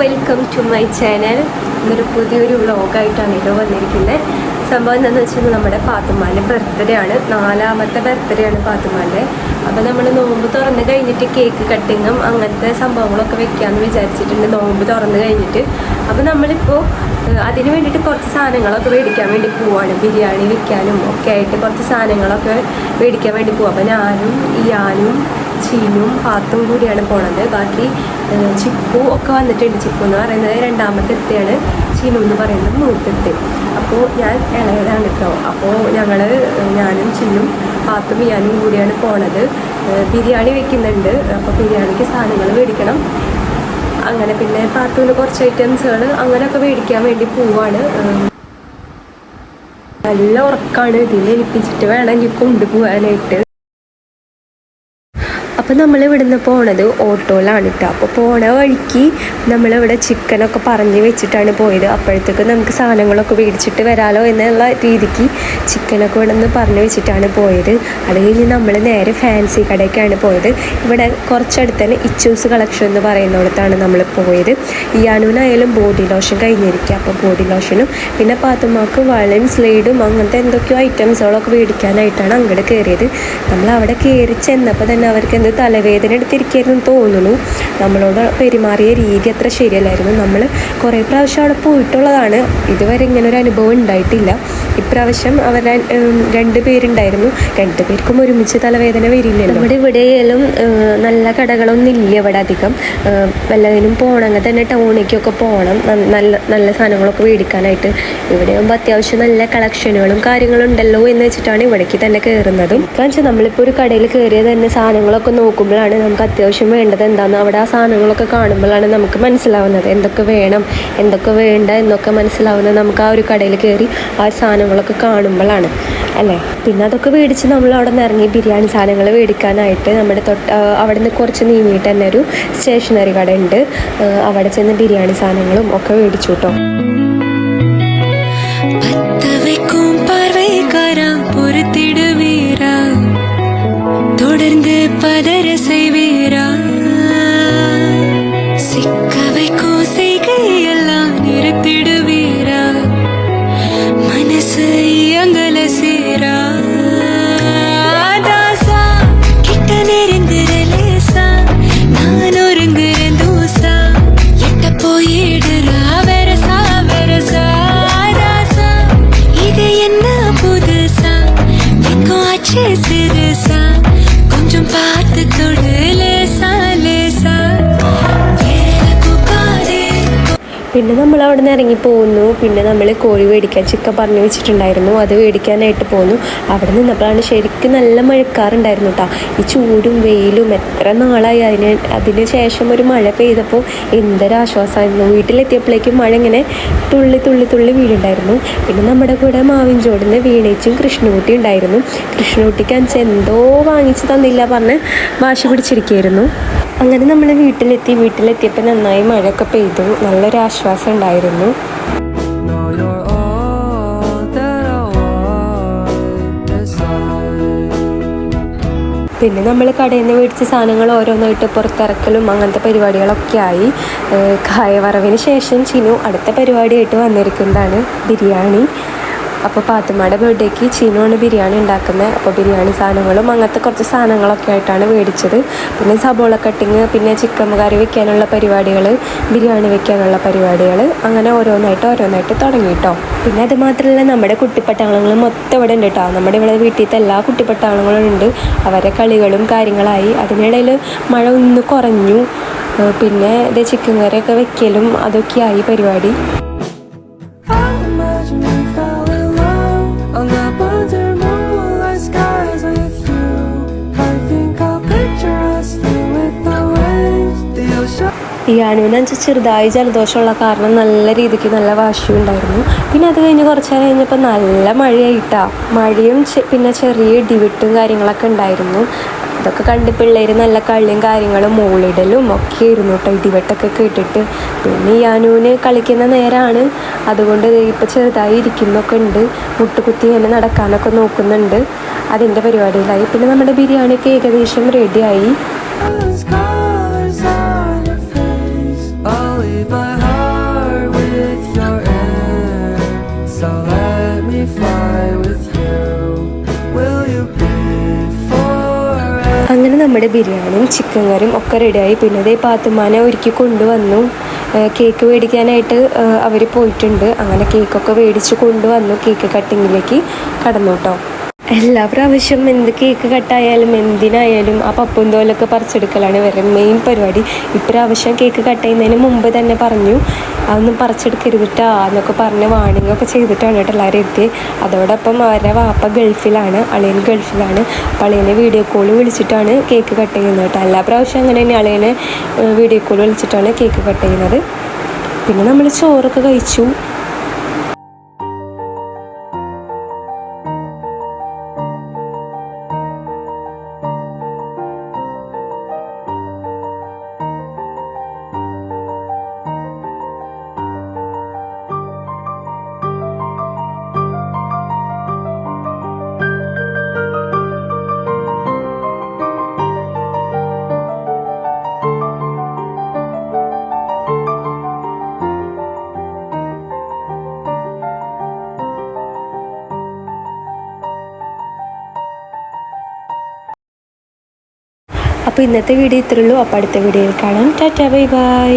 Welcome to my channel ഇന്നൊരു പുതിയൊരു വ്ളോഗായിട്ടാണ് ഇത് വന്നിരിക്കുന്നത്. സംഭവം എന്താണെന്ന് വെച്ചാൽ നമ്മുടെ പാത്തുമ്മാന്റെ ബർത്ത്ഡേ ആണ്. നാലാമത്തെ ബർത്ത്ഡേ ആണ് പാത്തുമ്മാന്റെ. അപ്പോൾ നമ്മൾ നോമ്പ് തുറന്ന് കഴിഞ്ഞിട്ട് കേക്ക് കട്ടിങ്ങും അങ്ങനത്തെ സംഭവങ്ങളൊക്കെ വെക്കാമെന്ന് വിചാരിച്ചിട്ടുണ്ട്. നോമ്പ് തുറന്ന് കഴിഞ്ഞിട്ട്. അപ്പോൾ നമ്മളിപ്പോൾ അതിന് വേണ്ടിയിട്ട് കുറച്ച് സാധനങ്ങളൊക്കെ മേടിക്കാൻ വേണ്ടി പോവാണ്. ബിരിയാണി വെക്കാനും ഒക്കെ ആയിട്ട് കുറച്ച് സാധനങ്ങളൊക്കെ മേടിക്കാൻ വേണ്ടി പോവാം. അപ്പോൾ ഞാനും ഇയാനും ചീനും പാത്തും കൂടിയാണ് പോണത്. ബാക്കി ചിപ്പു ഒക്കെ വന്നിട്ടുണ്ട് ചിപ്പു എന്ന് പറയുന്നത് രണ്ടാമത്തെ എത്തിയാണ് ചീനു എന്ന് പറയുന്നത് മൂത്തെത്തി. അപ്പോൾ ഞാൻ ഇളയതാണ് കേട്ടോ. അപ്പോൾ ഞങ്ങൾ ഞാനും ചിന്നും പാത്തും ഞാനും കൂടിയാണ് പോണത്. ബിരിയാണി വെക്കുന്നുണ്ട്. അപ്പോൾ ബിരിയാണിക്ക് സാധനങ്ങൾ മേടിക്കണം. അങ്ങനെ പിന്നെ പാത്തുവിന് കുറച്ച് ഐറ്റംസുകൾ അങ്ങനെയൊക്കെ മേടിക്കാൻ വേണ്ടി പോവാണ്. നല്ല ഉറക്കാണ്. ഇതിൽ ഏൽപ്പിച്ചിട്ട് വേണം എനിക്ക് കൊണ്ടുപോകാനായിട്ട് അപ്പോൾ നമ്മൾ ഇവിടുന്ന് പോണത് ഓട്ടോയിലാണ് കേട്ടോ അപ്പോൾ പോണ വഴിക്ക് നമ്മളിവിടെ ചിക്കനൊക്കെ പറഞ്ഞ് വെച്ചിട്ടാണ് പോയത്. അപ്പോഴത്തേക്ക് നമുക്ക് സാധനങ്ങളൊക്കെ മേടിച്ചിട്ട് വരാലോ എന്നുള്ള രീതിക്ക് ചിക്കനൊക്കെ ഇവിടെ നിന്ന് പറഞ്ഞ് വെച്ചിട്ടാണ് പോയത്. അത് കഴിഞ്ഞ് നമ്മൾ നേരെ ഫാൻസി കടയ്ക്കാണ് പോയത്. ഇവിടെ കുറച്ചടുത്ത് തന്നെ ഇച്ചൂസ് കളക്ഷൻ എന്ന് പറയുന്നിടത്താണ് നമ്മൾ പോയത്. ഈ ഇയാനൂനായാലും ബോഡി ലോഷൻ കഴിഞ്ഞിരിക്കുക അപ്പോൾ ബോഡി ലോഷനും പിന്നെ പാത്തുമാക്ക് വളയും സ്ലൈഡും അങ്ങനത്തെ എന്തൊക്കെയോ ഐറ്റംസുകളൊക്കെ മേടിക്കാനായിട്ടാണ് അങ്ങോട്ട് കയറിയത് നമ്മൾ അവിടെ കയറി ചെന്നപ്പോൾ തന്നെ അവർക്ക് എന്ത് തലവേദന എടുത്തിരിക്കുന്നു തോന്നുന്നു. നമ്മളോട് പെരുമാറിയ രീതി അത്ര ശരിയല്ലായിരുന്നു. നമ്മൾ കുറേ പ്രാവശ്യം അവിടെ പോയിട്ടുള്ളതാണ്. ഇതുവരെ ഇങ്ങനെ ഒരു അനുഭവം ഉണ്ടായിട്ടില്ല. ഇപ്രാവശ്യം അവർ രണ്ട് പേരുണ്ടായിരുന്നു. രണ്ട് പേർക്കും ഒരുമിച്ച് തലവേദന വരില്ല നമ്മുടെ ഇവിടെയും നല്ല കടകളൊന്നും ഇല്ല ഇവിടെ അധികം. വല്ലതിനും പോകണമെങ്കിൽ തന്നെ ടൗണിലേക്കൊക്കെ പോകണം നല്ല നല്ല സാധനങ്ങളൊക്കെ മേടിക്കാനായിട്ട്. ഇവിടെയാകുമ്പോൾ അത്യാവശ്യം നല്ല കളക്ഷനുകളും കാര്യങ്ങളും ഉണ്ടല്ലോ എന്ന് വെച്ചിട്ടാണ് ഇവിടേക്ക് തന്നെ കയറുന്നതും. കാരണം വെച്ചാൽ നമ്മളിപ്പോൾ ഒരു കടയിൽ കയറിയത് തന്നെ സാധനങ്ങളൊക്കെ നോക്കുമ്പോഴാണ് നമുക്ക് അത്യാവശ്യം വേണ്ടത് എന്താണെന്ന് അവിടെ ആ സാധനങ്ങളൊക്കെ കാണുമ്പോഴാണ് നമുക്ക് മനസ്സിലാവുന്നത്. എന്തൊക്കെ വേണം എന്തൊക്കെ വേണ്ട എന്നൊക്കെ മനസ്സിലാവുന്നത് നമുക്ക് ആ ഒരു കടയിൽ കയറി ആ സാധനങ്ങളൊക്കെ കാണുമ്പോഴാണ് അല്ലേ? പിന്നെ അതൊക്കെ മേടിച്ച് നമ്മൾ അവിടെ നിന്ന് ഇറങ്ങി ബിരിയാണി സാധനങ്ങൾ മേടിക്കാനായിട്ട് നമ്മുടെ തൊട്ട് അവിടെ നിന്ന് കുറച്ച് നീങ്ങിയിട്ട് തന്നെ ഒരു സ്റ്റേഷനറി കട ഉണ്ട്. അവിടെ ചെന്ന് ബിരിയാണി സാധനങ്ങളും ഒക്കെ മേടിച്ചു കേട്ടോ. பதற செய்வீரா சிக்க வைக்கும் செய்கையெல்லாம் நிறுத்திடுவீரா மனசு இயங்கல சீரா. தாசா கிட்ட പിന്നെ നമ്മൾ അവിടെ നിന്ന് ഇറങ്ങി പോകുന്നു പിന്നെ നമ്മൾ കോഴി മേടിക്കാൻ ചിക്കൻ പറഞ്ഞു വെച്ചിട്ടുണ്ടായിരുന്നു. അത് മേടിക്കാനായിട്ട് പോന്നു. അവിടെ നിന്നപ്പോഴാണ് ശരിക്കും നല്ല മഴക്കാറുണ്ടായിരുന്നു കേട്ടോ ഈ ചൂടും വെയിലും എത്ര നാളായി അതിന് അതിന് ശേഷം ഒരു മഴ പെയ്തപ്പോൾ എന്തൊരാശ്വാസമായിരുന്നു വീട്ടിലെത്തിയപ്പോഴേക്കും മഴ ഇങ്ങനെ തുള്ളി തുള്ളി തുള്ളി വീടുണ്ടായിരുന്നു പിന്നെ നമ്മുടെ കൂടെ മാവിൻ മാവിൻചോടിന്ന് വീണേച്ചും കൃഷ്ണകുട്ടി ഉണ്ടായിരുന്നു. കൃഷ്ണകുട്ടിക്ക് അഞ്ച് എന്തോ വാങ്ങിച്ച് തന്നില്ല പറഞ്ഞ് വാശി പിടിച്ചിരിക്കുകയായിരുന്നു. അങ്ങനെ നമ്മൾ വീട്ടിലെത്തി വീട്ടിലെത്തിയപ്പോൾ നന്നായി മഴയൊക്കെ പെയ്തു. നല്ലൊരു ആശ്വാസം ഉണ്ടായിരുന്നു. പിന്നെ നമ്മൾ കടയിൽ നിന്ന് മേടിച്ച സാധനങ്ങൾ ഓരോന്നായിട്ട് പുറത്തിറക്കലും അങ്ങനത്തെ പരിപാടികളൊക്കെ ആയി. കായവറവിന് ശേഷം ചിനു അടുത്ത പരിപാടിയായിട്ട് വന്നിരിക്കുന്നതാണ് ബിരിയാണി. അപ്പോൾ പാത്തുമ്മയുടെ ബർത്ത്ഡേക്ക് ചീനുമാണ് ബിരിയാണി ഉണ്ടാക്കുന്നത് അപ്പോൾ ബിരിയാണി സാധനങ്ങളും അങ്ങനത്തെ കുറച്ച് സാധനങ്ങളൊക്കെ ആയിട്ടാണ് മേടിച്ചത്. പിന്നെ സബോള കട്ടിങ് പിന്നെ ചിക്കൻ കറി വെക്കാനുള്ള പരിപാടികൾ ബിരിയാണി വെക്കാനുള്ള പരിപാടികൾ അങ്ങനെ ഓരോന്നായിട്ട് ഓരോന്നായിട്ട് തുടങ്ങി കേട്ടോ പിന്നെ അത് മാത്രമല്ല നമ്മുടെ കുട്ടിപ്പട്ടാളങ്ങൾ മൊത്തം ഇവിടെ ഉണ്ട് കേട്ടോ നമ്മുടെ ഇവിടെ വീട്ടിലത്തെ എല്ലാ കുട്ടിപ്പട്ടാളങ്ങളും ഉണ്ട്. അവരെ കളികളും കാര്യങ്ങളായി. അതിനിടയിൽ മഴ ഒന്ന് കുറഞ്ഞു. പിന്നെ ഇത് ചിക്കൻ കറിയൊക്കെ വെക്കലും അതൊക്കെയായി പരിപാടി. ഈ അണുവിനനുസരിച്ച് ചെറുതായി ജലദോഷമുള്ള കാരണം നല്ല രീതിക്ക് നല്ല വാശിയും ഉണ്ടായിരുന്നു. പിന്നെ അത് കഴിഞ്ഞ് കുറച്ച് നേരം കഴിഞ്ഞപ്പോൾ നല്ല മഴയായിട്ടാ. മഴയും പിന്നെ ചെറിയ ഇടിവിട്ടും കാര്യങ്ങളൊക്കെ ഉണ്ടായിരുന്നു. അതൊക്കെ കണ്ട് പിള്ളേർ നല്ല കളിയും കാര്യങ്ങളും മൂളിടലും ഒക്കെ ആയിരുന്നു കേട്ടോ ഇടിവെട്ടൊക്കെ കേട്ടിട്ട് പിന്നെ ഈ അനുവിന് കളിക്കുന്ന നേരമാണ് അതുകൊണ്ട് ഇപ്പോൾ ചെറുതായി ഇരിക്കുന്നൊക്കെ ഉണ്ട്. മുട്ടുകുത്തി ഇങ്ങനെ നടക്കാനൊക്കെ നോക്കുന്നുണ്ട്. അതിന്റെ പരിപാടിയിലായി. പിന്നെ നമ്മുടെ ബിരിയാണിയൊക്കെ ഏകദേശം റെഡിയായി let me fly with you? Will you be അങ്ങനെ നമ്മുടെ ബിരിയാണിയും ചിക്കൻ കറിയും ഒക്കെ റെഡിയായി പിന്നെ ഇതേ പാത്തുമാനെ ഒരുക്കി കൊണ്ടുവന്നു. കേക്ക് മേടിക്കാനായിട്ട് അവർ പോയിട്ടുണ്ട്. അങ്ങനെ കേക്കൊക്കെ മേടിച്ച് കൊണ്ടുവന്നു. കേക്ക് കട്ടിങ്ങിലേക്ക് കടന്നു കേട്ടോ. എല്ലാ പ്രാവശ്യം എന്ത് കേക്ക് കട്ടായാലും എന്തിനായാലും ആ പപ്പും തോലൊക്കെ പറിച്ചെടുക്കലാണ് ഇവരുടെ മെയിൻ പരിപാടി. ഇപ്രാവശ്യം കേക്ക് കട്ട് ചെയ്യുന്നതിന് മുമ്പ് തന്നെ പറഞ്ഞു അതൊന്നും പറിച്ചെടുക്കരുതിട്ടാ എന്നൊക്കെ പറഞ്ഞ് വാണിംഗ് ഒക്കെ ചെയ്തിട്ടാണ് കേട്ടോ എല്ലാവരും എത്തിയത് അതോടൊപ്പം അവരുടെ വാപ്പ ഗൾഫിലാണ് അളിയൻ ഗൾഫിലാണ്. അപ്പോൾ അളിയനെ വീഡിയോ കോൾ വിളിച്ചിട്ടാണ് കേക്ക് കട്ട് ചെയ്യുന്നത് കേട്ടോ. എല്ലാ പ്രാവശ്യം അങ്ങനെ തന്നെ അളിയനെ വീഡിയോ കോൾ വിളിച്ചിട്ടാണ് കേക്ക് കട്ട് ചെയ്യുന്നത്. പിന്നെ നമ്മൾ ചോറൊക്കെ കഴിച്ചു. അപ്പോൾ ഇന്നത്തെ വീഡിയോ ഇത്രയുള്ളൂ അപ്പോൾ അടുത്ത വീഡിയോയിൽ കാണാം. Tata bye bye.